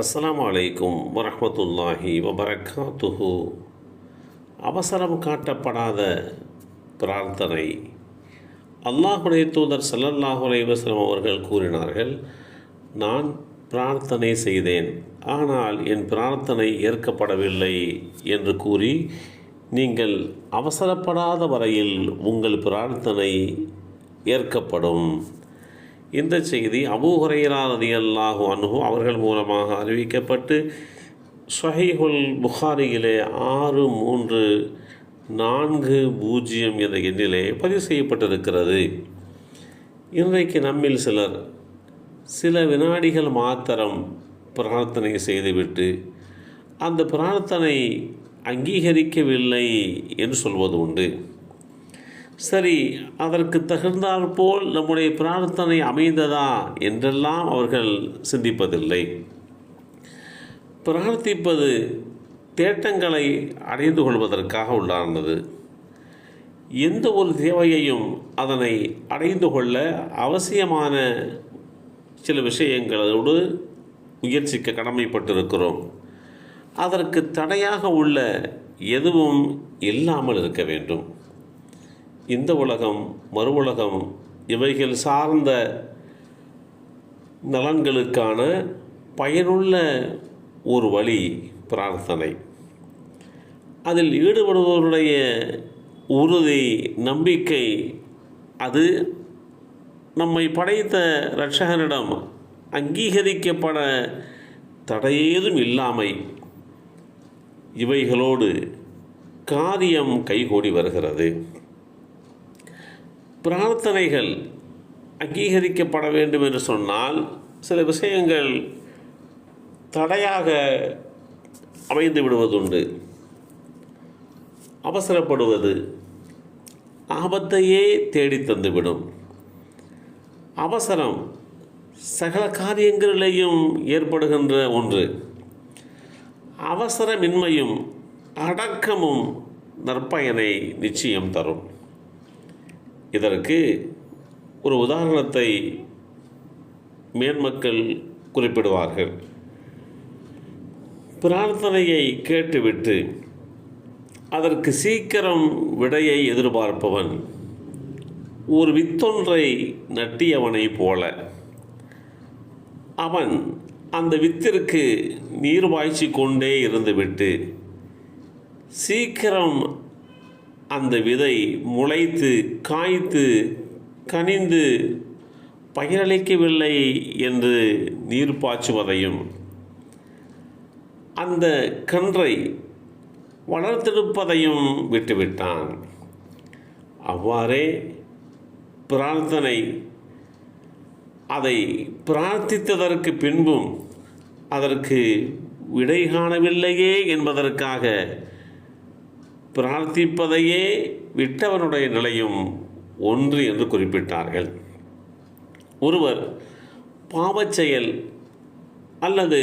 அஸ்ஸலாமு அலைக்கும் வரஹ்மத்துல்லாஹி வபரகாத்துஹு அவசரம் காட்டப்படாத பிரார்த்தனை. அல்லாஹுடைய தூதர் ஸல்லல்லாஹு அலைஹி அவர்கள் கூறினார்கள் நான் பிரார்த்தனை செய்தேன் ஆனால் என் பிரார்த்தனை ஏற்கப்படவில்லை என்று கூறி நீங்கள் அவசரப்படாத வரையில் உங்கள் பிரார்த்தனை ஏற்கப்படும். இந்த செய்தி அபூ ஹுரைரா ரலியல்லாஹு அன்ஹு அவர்கள் மூலமாக அறிவிக்கப்பட்டு ஸஹீஹுல் புகாரியிலே ஆறு மூன்று நான்கு பூஜ்ஜியம் என்ற எண்ணிலே பதிவு செய்யப்பட்டிருக்கிறது. இன்றைக்கு நம்மில் சிலர் சில வினாடிகள் மாத்திரம் பிரார்த்தனை செய்துவிட்டு அந்த பிரார்த்தனை அங்கீகரிக்கவில்லை என்று சொல்வது உண்டு. சரி அதற்கு தகுந்தாற்போல் நம்முடைய பிரார்த்தனை அமைந்ததா என்றெல்லாம் அவர்கள் சிந்திப்பதில்லை. பிரார்த்திப்பது தேட்டங்களை அடைந்து கொள்வதற்காக உள்ளானது எந்த ஒரு தேவையையும் அதனை அடைந்து கொள்ள அவசியமான சில விஷயங்களோடு முயற்சிக்க கடமைப்பட்டிருக்கிறோம். அதற்கு தடையாக உள்ள எதுவும் இல்லாமல் இருக்க வேண்டும். இந்த உலகம் மறு உலகம் இவைகள் சார்ந்த நலன்களுக்கான பயனுள்ள ஒரு வழி பிரார்த்தனை. அதில் ஈடுபடுபவருடைய உறுதி நம்பிக்கை அது நம்மை படைத்த இரட்சகனிடம் அங்கீகரிக்கப்பட தடையேதும் இல்லாமை. இவைகளோடு காரியம் கைகூடி வருகிறது. பிரார்த்தனைகள் அங்கீகரிக்கப்பட வேண்டும் என்று சொன்னால் சில விஷயங்கள் தடையாக அமைந்து விடுவதுண்டு. அவசரப்படுவது ஆபத்தையே தேடி தந்துவிடும். அவசரம் சகல காரியங்களிலேயும் ஏற்படுகின்ற ஒன்று. அவசரமின்மையும் அடக்கமும் நற்பயனை நிச்சயம் தரும். இதற்கு ஒரு உதாரணத்தை மேன்மக்கள் குறிப்பிடுவார்கள். பிரார்த்தனையை கேட்டுவிட்டு அதற்கு சீக்கிரம் விடையை எதிர்பார்ப்பவன் ஒரு வித்தொன்றை நட்டியவனைப் போல. அவன் அந்த வித்திற்கு நீர் பாய்ச்சி கொண்டே இருந்துவிட்டு சீக்கிரம் அந்த விதை முளைத்து காய்த்து கனிந்து பயனளிக்கவில்லை என்று நீர் பாய்ச்சுவதையும் அந்த கன்றை வளர்த்தெடுப்பதையும் விட்டுவிட்டான். அவ்வாறே பிரார்த்தனை அதை பிரார்த்தித்ததற்கு பின்பும் அதற்கு விடை காணவில்லையே என்பதற்காக பிரார்த்திப்பதையே விட்டவனுடைய நிலையும் ஒன்று என்று குறிப்பிட்டார்கள். ஒருவர் பாவச்செயல் அல்லது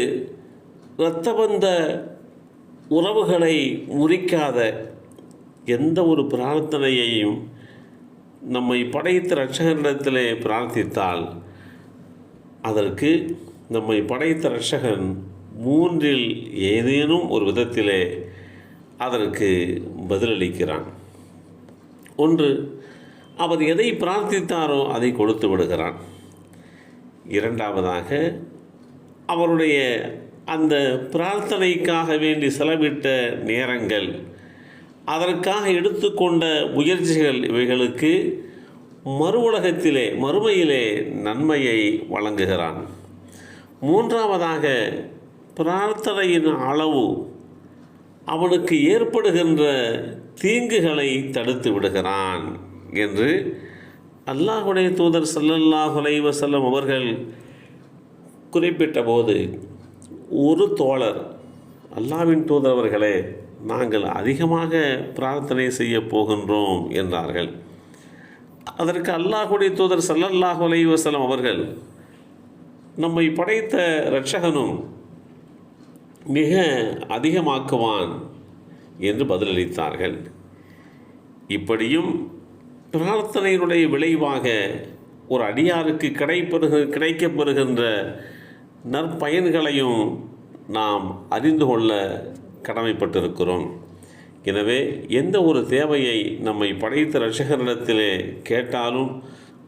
இரத்தபந்த உறவுகளை முறிக்காத எந்த ஒரு பிரார்த்தனையையும் நம்மை படைத்த ரட்சகனிடத்திலே பிரார்த்தித்தால் அதற்கு நம்மை படைத்த ரட்சகன் மூன்றில் ஏதேனும் ஒரு விதத்திலே அதற்கு பதிலளிக்கிறான். ஒன்று அவர் எதை பிரார்த்தித்தாரோ அதை கொடுத்து விடுகிறான். இரண்டாவதாக அவருடைய அந்த பிரார்த்தனைக்காக வேண்டி செலவிட்ட நேரங்கள் அதற்காக எடுத்துக்கொண்ட முயற்சிகள் இவைகளுக்கு மறு உலகத்திலே மறுமையிலே நன்மையை வழங்குகிறான். மூன்றாவதாக பிரார்த்தனையின் அளவு அவனுக்கு ஏற்படுகின்ற தீங்குகளை தடுத்து விடுகிறான் என்று அல்லாஹுடைய தூதர் சல்லல்லாஹுலை வசல்லம் அவர்கள் குறிப்பிட்ட போது ஒரு தோழர் அல்லாவின் தூதர் அவர்களே நாங்கள் அதிகமாக பிரார்த்தனை செய்ய போகின்றோம் என்றார்கள். அதற்கு அல்லாஹுடைய தூதர் சல்லல்லாஹ் வசல்லம் அவர்கள் நம்மை படைத்த இரட்சகனும் மிக அதிகமாக்குவான் என்று பதிலளித்தார்கள். இப்படியும் பிரார்த்தனையினுடைய விளைவாக ஒரு அடியாருக்கு கிடைப்பெறுக கிடைக்கப்பெறுகின்ற நற்பயன்களையும் நாம் அறிந்து கொள்ள கடமைப்பட்டிருக்கிறோம். எனவே எந்த ஒரு தேவையை நம்மை படைத்த ரசிகரிடத்திலே கேட்டாலும்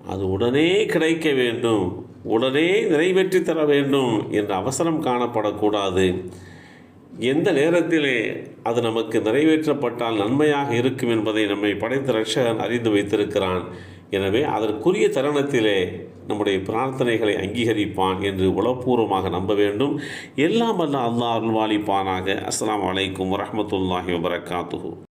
அது உடனே கிடைக்க வேண்டும் உடனே நிறைவேற்றி தர வேண்டும் என்ற அவசரம் காணப்படக்கூடாது. எந்த நேரத்திலே அது நமக்கு நிறைவேற்றப்பட்டால் நன்மையாக இருக்கும் என்பதை நம்மை படைத்த ரட்சகன் அறிந்து வைத்திருக்கிறான். எனவே அதற்குரிய தருணத்திலே நம்முடைய பிரார்த்தனைகளை அங்கீகரிப்பான் என்று உளப்பூர்வமாக நம்ப வேண்டும். எல்லாம் அல்ல அல்லா அருள்வாளிப்பானாக. அஸ்லாம் அலைக்கும் வரமத்துல்லாஹி வபரகாத்துஹு.